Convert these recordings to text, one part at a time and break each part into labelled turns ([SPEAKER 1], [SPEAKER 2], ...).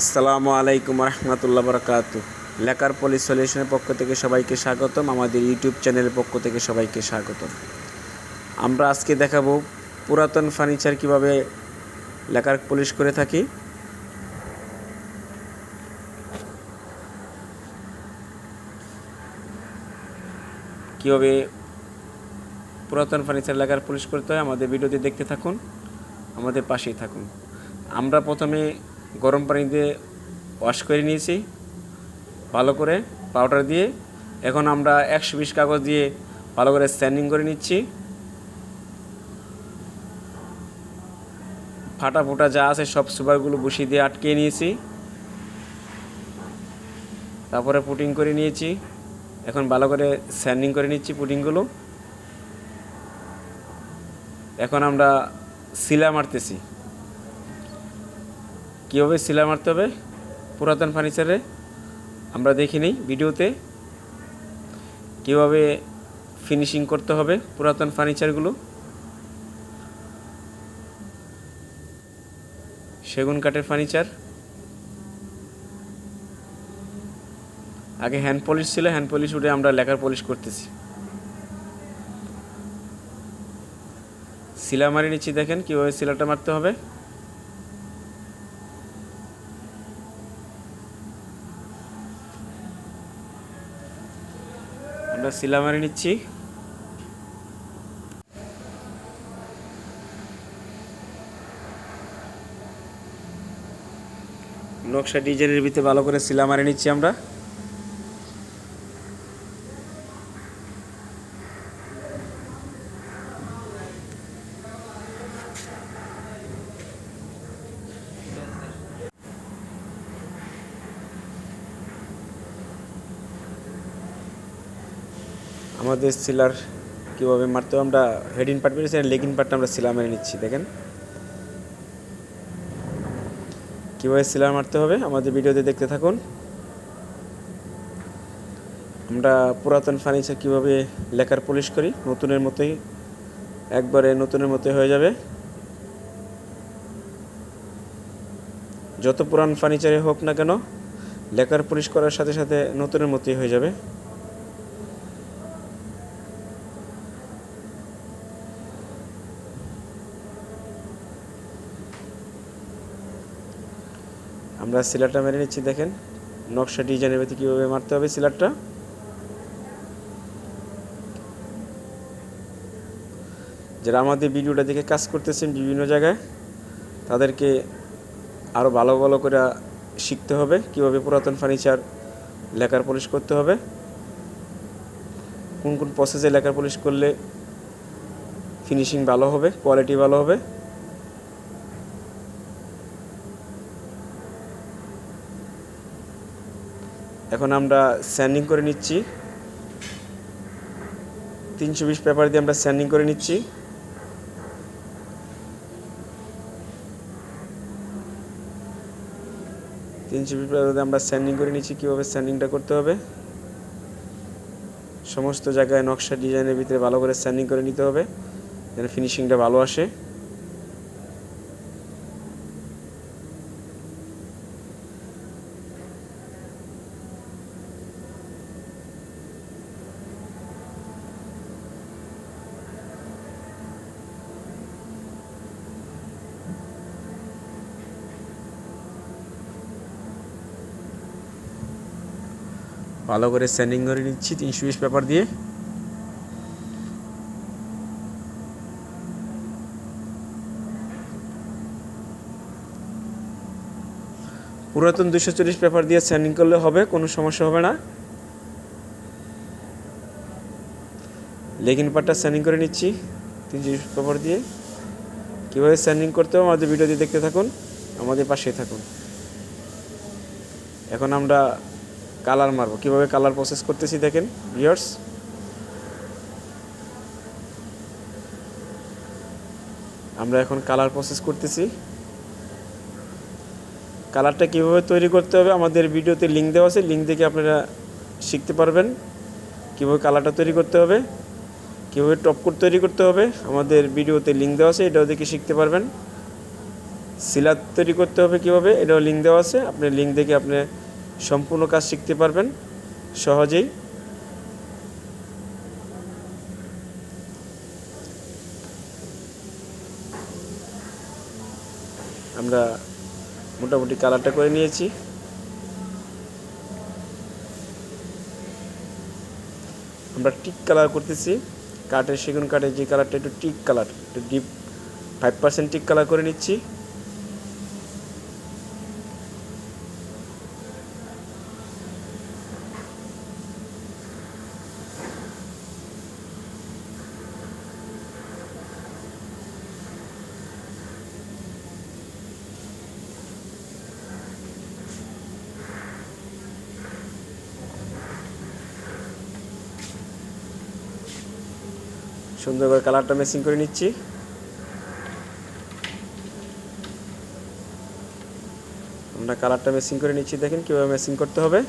[SPEAKER 1] আসসালামু আলাইকুম রহমতুল্লাহ বরকাত। লেকার পলিস সলিউশনের পক্ষ থেকে সবাইকে স্বাগতম, আমাদের ইউটিউব চ্যানেলের পক্ষ থেকে সবাইকে স্বাগতম। আমরা আজকে দেখাবো পুরাতন ফার্নিচার কীভাবে লেকার পলিশ করে থাকি। কীভাবে পুরাতন ফার্নিচার লেকার পলিশ করতে হয় আমাদের ভিডিওতে দেখতে থাকুন, আমাদের পাশেই থাকুন। আমরা প্রথমে গরম পানি দিয়ে ওয়াশ করে নিয়েছি। ভালো করে পাউডার দিয়ে। এখন আমরা একশো বিশ কাগজ দিয়ে ভালো করে স্ট্যান্ডিং করে নিচ্ছি। ফাটা ফোটা যা আছে সব সুপারগুলো বসিয়ে দিয়ে আটকে নিয়েছি। তারপরে পুটিং করে নিয়েছি। এখন ভালো করে স্যান্ডিং করে নিচ্ছি পুটিংগুলো। এখন আমরা সিলা মারতেছি। কীভাবে সিলা মারতে হবে? পুরাতন ফার্নিচারে আমরা দেখে নিই ভিডিওতে। কীভাবে ফিনিশিং করতে হবে পুরাতন ফার্নিচারগুলো সেগুন কাঠের ফার্নিচার আগে হ্যান্ড পলিশ ছিল হ্যান্ড পলিশ উঠে আমরা লেখার পলিশ করতেছি। শিলা মারি নিচ্ছি, দেখেন কীভাবে শিলাটা মারতে হবে। শিলা মারি নিচ্ছি। নকশা ডিজাইনের ভিতরে ভালো করে শিলা মারি নিচ্ছি আমরা। আমাদের সিলার কীভাবে মারতে আমরা হেডিং পার্ট মেরেছি আর লেগিং পার্টটা আমরা সিলা মেরে নিচ্ছি, দেখেন। কীভাবে সিলার মারতে হবে আমাদের ভিডিওতে দেখতে থাকুন। আমরা পুরাতন ফার্নিচার কীভাবে লেখার পলিশ করি, নতুনের মতোই, একবারে নতুনের মতোই হয়ে যাবে। যত পুরান ফার্নিচারে হোক না কেন লেখার পলিশ করার সাথে সাথে নতুনের মতোই হয়ে যাবে। আমরা সিলারটা মেরে নিচ্ছি, দেখেন। নকশা ডিজাইনের ভিতরে কীভাবে মারতে হবে সিলারটা। যারা আমাদের ভিডিওটা দেখে কাজ করতেছেন বিভিন্ন জায়গায়, তাদেরকে আরও ভালো ভালো করে শিখতে হবে, কীভাবে পুরাতন ফার্নিচার লেখার পলিশ করতে হবে। কোন কোন প্রসেসে লেখার পলিশ করলে ফিনিশিং ভালো হবে কোয়ালিটি ভালো হবে। এখন আমরা স্যান্ডিং করে নিচ্ছি। তিনশো বিশ পেপার দিয়ে আমরা স্যান্ডিং করে নিচ্ছি। তিনশো বিশ পেপার দিয়ে আমরা স্যান্ডিং করে নিচ্ছি, কীভাবে স্যান্ডিংটা করতে হবে। সমস্ত জায়গায় নকশা ডিজাইনের ভিতরে ভালো করে স্যান্ডিং করে নিতে হবে, যেন ফিনিশিংটা ভালো আসে। ভালো করে স্যান্ডিং করে নিচ্ছি, তিনশো বিশ পেপার দিয়ে। পুরাতন দুশো চল্লিশ পেপার দিয়ে স্যান্ডিং করলে হবে, কোনো সমস্যা হবে না। লেগিন পার্টটা স্যান্ডিং করে নিচ্ছি, তিনশো বিশ পেপার দিয়ে। কীভাবে স্যান্ডিং করতে হবে আমাদের ভিডিওটি দেখতে থাকুন, আমাদের পাশে থাকুন। এখন আমরা কালার মারবো। কীভাবে কালার প্রসেস করতেছি দেখেন ভিউয়ার্স আমরা এখন কালার প্রসেস করতেছি। কালারটা কীভাবে তৈরি করতে হবে আমাদের ভিডিওতে লিঙ্ক দেওয়া আছে লিঙ্ক দেখে আপনারা শিখতে পারবেন। কীভাবে কালারটা তৈরি করতে হবে, কীভাবে টপ কোড তৈরি করতে হবে, আমাদের ভিডিওতে লিঙ্ক দেওয়া আছে, এটাও দেখে শিখতে পারবেন। সিলার তৈরি করতে হবে কীভাবে, এটাও লিঙ্ক দেওয়া আছে। আপনি লিঙ্ক দেখে আপনি সম্পূর্ণ কাজ শিখতে পারবেন, সহজেই। আমরা মোটামুটি কালারটা করে নিয়েছি। আমরা টিক কালার করতেছি। কাঠের সেগুন কাঠের যে কালারটা, একটু টিক কালার, একটু deep five percent teak colour করে নিচ্ছি। সুন্দর করে কালারটা ম্যাচিং করে নিচ্ছি। আমরা কালারটা ম্যাচিং করে নিচ্ছি, দেখেন কীভাবে ম্যাচিং করতে হবে।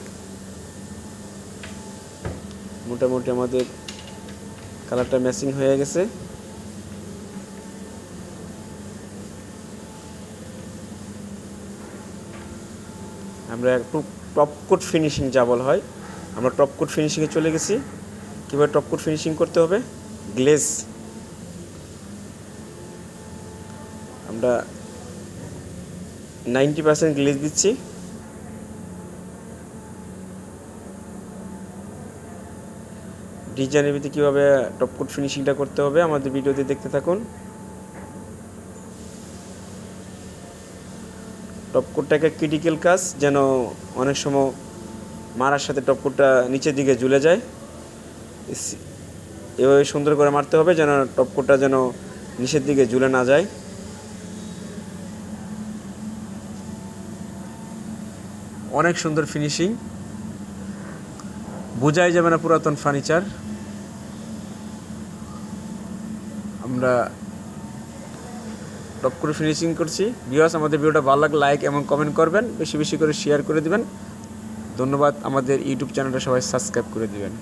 [SPEAKER 1] মোটামুটি আমাদের কালারটা ম্যাচিং হয়ে গেছে। আমরা একটু টপ কোট ফিনিশিং যা বলা হয়, আমরা টপ কোট ফিনিশিংয়ে চলে গেছি। কীভাবে টপ কোট ফিনিশিং করতে হবে? গ্লেজ। আমরা নাইনটি পার্সেন্ট গ্লেজ দিচ্ছি। ডিজাইনের ভিতরে কীভাবে টপকোট ফিনিশিংটা করতে হবে, আমাদের ভিডিওতে দেখতে থাকুন। টপকোটটা একটা ক্রিটিক্যাল কাজ, যেন অনেক সময় মারার সাথে টপকোটটা নিচের দিকে ঝুলে যায়। এভাবে সুন্দর করে মারতে হবে যেন টপকোটটা যেন নিচের দিকে ঝুলে না যায়। অনেক সুন্দর ফিনিশিং বোঝাই যাবে না পুরাতন ফার্নিচার আমরা টপ করে ফিনিশিং করছি। ভিউয়ার্স আমাদের ভিডিওটা ভালো লাগলে লাইক এবং কমেন্ট করবেন। বেশি বেশি করে শেয়ার করে দিবেন। ধন্যবাদ। আমাদের ইউটিউব চ্যানেলটা সবাই সাবস্ক্রাইব করে দিবেন।